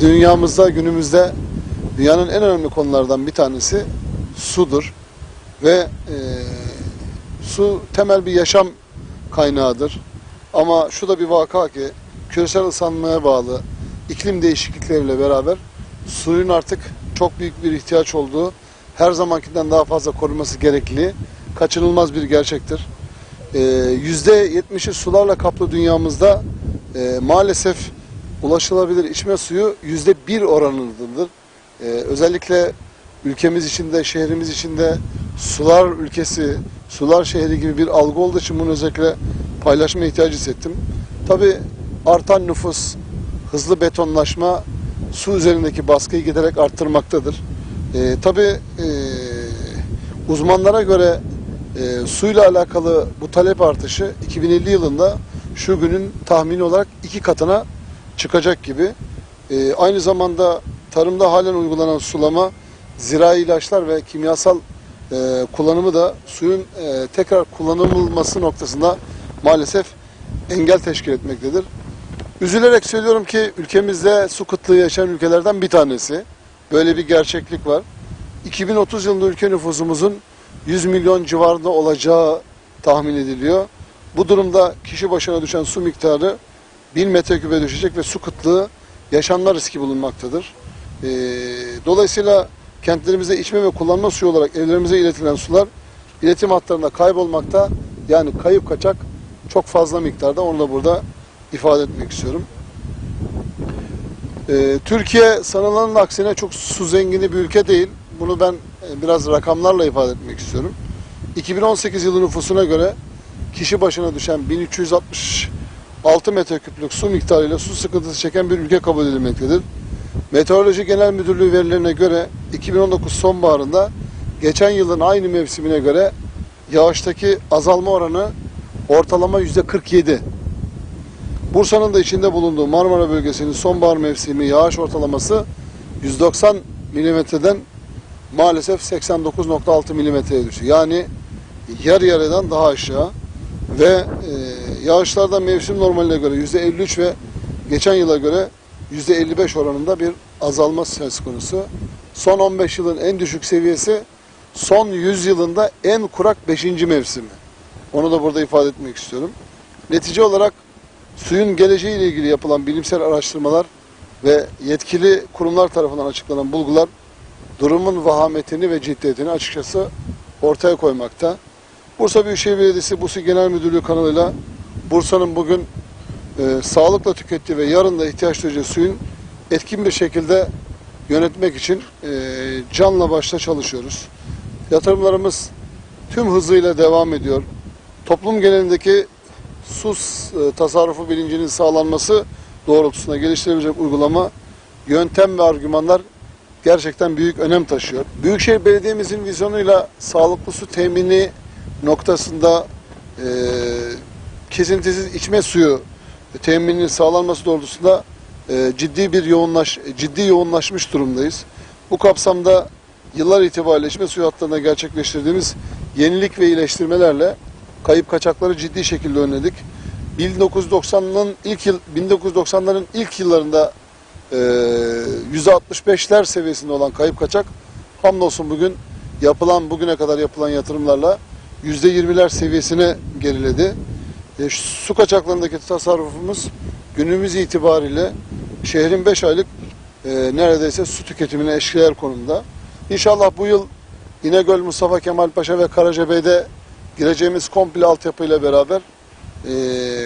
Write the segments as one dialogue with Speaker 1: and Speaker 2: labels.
Speaker 1: dünyamızda günümüzde dünyanın en önemli konulardan bir tanesi sudur ve e, su temel bir yaşam kaynağıdır. Ama şu da bir vaka ki küresel ısınmaya bağlı iklim değişiklikleriyle beraber suyun artık çok büyük bir ihtiyaç olduğu her zamankinden daha fazla korunması gerekli kaçınılmaz bir gerçektir. Ee, %70'i sularla kaplı dünyamızda e, maalesef ulaşılabilir içme suyu %1 oranındadır. Ee, özellikle ülkemiz içinde, şehrimiz içinde sular ülkesi, sular şehri gibi bir algı olduğu için bunu özellikle paylaşma ihtiyacı hissettim. Tabi artan nüfus, hızlı betonlaşma su üzerindeki baskıyı giderek arttırmaktadır. Ee, Tabi e, uzmanlara göre e, suyla alakalı bu talep artışı 2050 yılında şu günün tahmini olarak iki katına çıkacak gibi. E, aynı zamanda tarımda halen uygulanan sulama, zirai ilaçlar ve kimyasal e, kullanımı da suyun e, tekrar kullanılması noktasında maalesef engel teşkil etmektedir. Üzülerek söylüyorum ki ülkemizde su kıtlığı yaşayan ülkelerden bir tanesi. Böyle bir gerçeklik var. 2030 yılında ülke nüfusumuzun 100 milyon civarında olacağı tahmin ediliyor. Bu durumda kişi başına düşen su miktarı 1000 metrekübe düşecek ve su kıtlığı yaşanma riski bulunmaktadır. Ee, dolayısıyla kentlerimizde içme ve kullanma suyu olarak evlerimize iletilen sular iletim hatlarında kaybolmakta. Yani kayıp kaçak çok fazla miktarda onu da burada ifade etmek istiyorum. Ee, Türkiye sanılanın aksine çok su zengini bir ülke değil. Bunu ben e, biraz rakamlarla ifade etmek istiyorum. 2018 yılı nüfusuna göre kişi başına düşen 1366 metreküplük su miktarıyla su sıkıntısı çeken bir ülke kabul edilmektedir. Meteoroloji Genel Müdürlüğü verilerine göre 2019 sonbaharında geçen yılın aynı mevsimine göre yağıştaki azalma oranı ortalama %47. Bursa'nın da içinde bulunduğu Marmara bölgesinin sonbahar mevsimi yağış ortalaması 190 milimetreden maalesef 89.6 milimetreye düştü. Yani yarı yarıdan daha aşağı ve e, yağışlarda mevsim normaline göre %53 ve geçen yıla göre %55 oranında bir azalma söz konusu. Son 15 yılın en düşük seviyesi son 100 yılında en kurak 5. mevsimi. Onu da burada ifade etmek istiyorum. Netice olarak suyun geleceği ile ilgili yapılan bilimsel araştırmalar ve yetkili kurumlar tarafından açıklanan bulgular durumun vahametini ve ciddiyetini açıkçası ortaya koymakta. Bursa Büyükşehir Belediyesi Busu Genel Müdürlüğü kanalıyla Bursa'nın bugün e, sağlıkla tükettiği ve yarın da ihtiyaç duyacağı suyun etkin bir şekilde yönetmek için e, canla başla çalışıyoruz. Yatırımlarımız tüm hızıyla devam ediyor. Toplum genelindeki su e, tasarrufu bilincinin sağlanması doğrultusunda geliştirilecek uygulama, yöntem ve argümanlar gerçekten büyük önem taşıyor. Büyükşehir Belediye'mizin vizyonuyla sağlıklı su temini noktasında e, kesintisiz içme suyu temininin sağlanması doğrultusunda e, ciddi bir yoğunlaş ciddi yoğunlaşmış durumdayız. Bu kapsamda yıllar itibariyle içme suyu hatlarında gerçekleştirdiğimiz yenilik ve iyileştirmelerle kayıp kaçakları ciddi şekilde önledik. 1990'ların ilk yıl 1990'ların ilk yıllarında e, %65'ler seviyesinde olan kayıp kaçak hamdolsun bugün yapılan bugüne kadar yapılan yatırımlarla %20'ler seviyesine geriledi. E, su kaçaklarındaki tasarrufumuz günümüz itibariyle şehrin 5 aylık e, neredeyse su tüketimine eşdeğer konumda. İnşallah bu yıl İnegöl, Mustafa Kemal Paşa ve Karacabey'de gireceğimiz komple altyapıyla beraber e,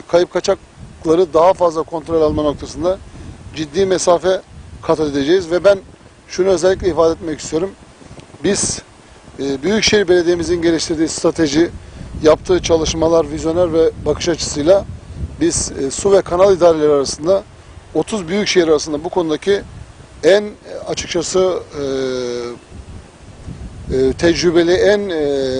Speaker 1: kayıp kaçakları daha fazla kontrol alma noktasında ciddi mesafe kat edeceğiz ve ben şunu özellikle ifade etmek istiyorum. Biz Büyükşehir Belediye'mizin geliştirdiği strateji, yaptığı çalışmalar, vizyoner ve bakış açısıyla biz e, su ve kanal idareleri arasında 30 büyükşehir arasında bu konudaki en e, açıkçası e, tecrübeli, en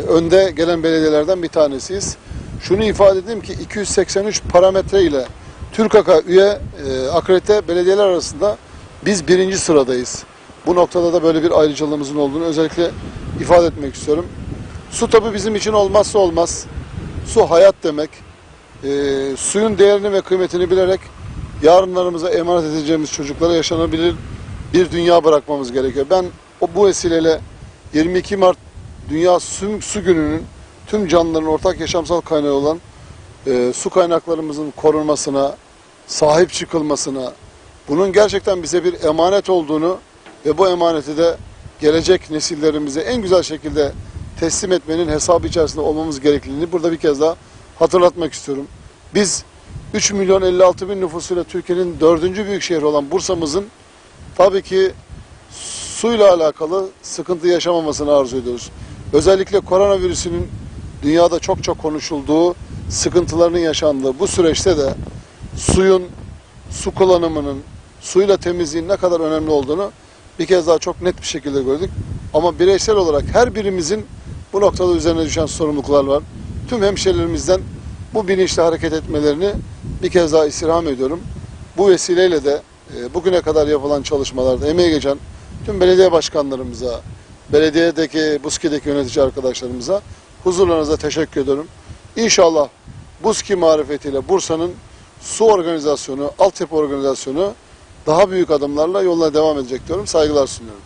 Speaker 1: önde gelen belediyelerden bir tanesiyiz. Şunu ifade edeyim ki 283 parametre ile TÜRKAK'a üye e, akredite belediyeler arasında biz birinci sıradayız. Bu noktada da böyle bir ayrıcalığımızın olduğunu özellikle ifade etmek istiyorum. Su tabi bizim için olmazsa olmaz. Su hayat demek. E, suyun değerini ve kıymetini bilerek yarınlarımıza emanet edeceğimiz çocuklara yaşanabilir bir dünya bırakmamız gerekiyor. Ben o bu vesileyle 22 Mart Dünya Su, Su Günü'nün tüm canlıların ortak yaşamsal kaynağı olan e, su kaynaklarımızın korunmasına, sahip çıkılmasına, bunun gerçekten bize bir emanet olduğunu ve bu emaneti de gelecek nesillerimize en güzel şekilde teslim etmenin hesabı içerisinde olmamız gerekliliğini burada bir kez daha hatırlatmak istiyorum. Biz 3 milyon 56 bin nüfusuyla Türkiye'nin dördüncü büyük şehri olan Bursa'mızın tabii ki suyla alakalı sıkıntı yaşamamasını arzu ediyoruz. Özellikle koronavirüsünün dünyada çok çok konuşulduğu, sıkıntılarının yaşandığı bu süreçte de suyun, su kullanımının, suyla temizliğin ne kadar önemli olduğunu bir kez daha çok net bir şekilde gördük. Ama bireysel olarak her birimizin bu noktada üzerine düşen sorumluluklar var. Tüm hemşehrilerimizden bu bilinçle hareket etmelerini bir kez daha istirham ediyorum. Bu vesileyle de e, bugüne kadar yapılan çalışmalarda emeği geçen tüm belediye başkanlarımıza, belediyedeki, BUSKİ'deki yönetici arkadaşlarımıza huzurlarınıza teşekkür ediyorum. İnşallah BUSKİ marifetiyle Bursa'nın su organizasyonu, altyapı organizasyonu daha büyük adımlarla yoluna devam edecek diyorum. Saygılar sunuyorum.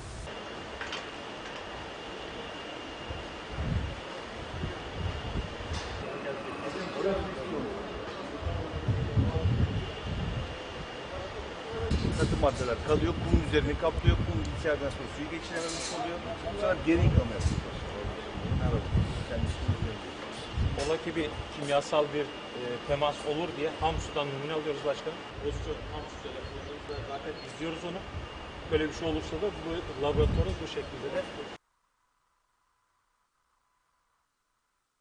Speaker 2: katı maddeler kalıyor, kum üzerini kaplıyor, kum içeriden sonra suyu geçirememiş oluyor. Bu sefer geri yıkama yapıyorlar.
Speaker 3: Ola ki bir kimyasal bir e, temas olur diye ham sudan numune alıyoruz başkanım. O su ham yapıyoruz. Zaten izliyoruz onu. Böyle bir şey olursa da bu laboratuvarı bu şekilde de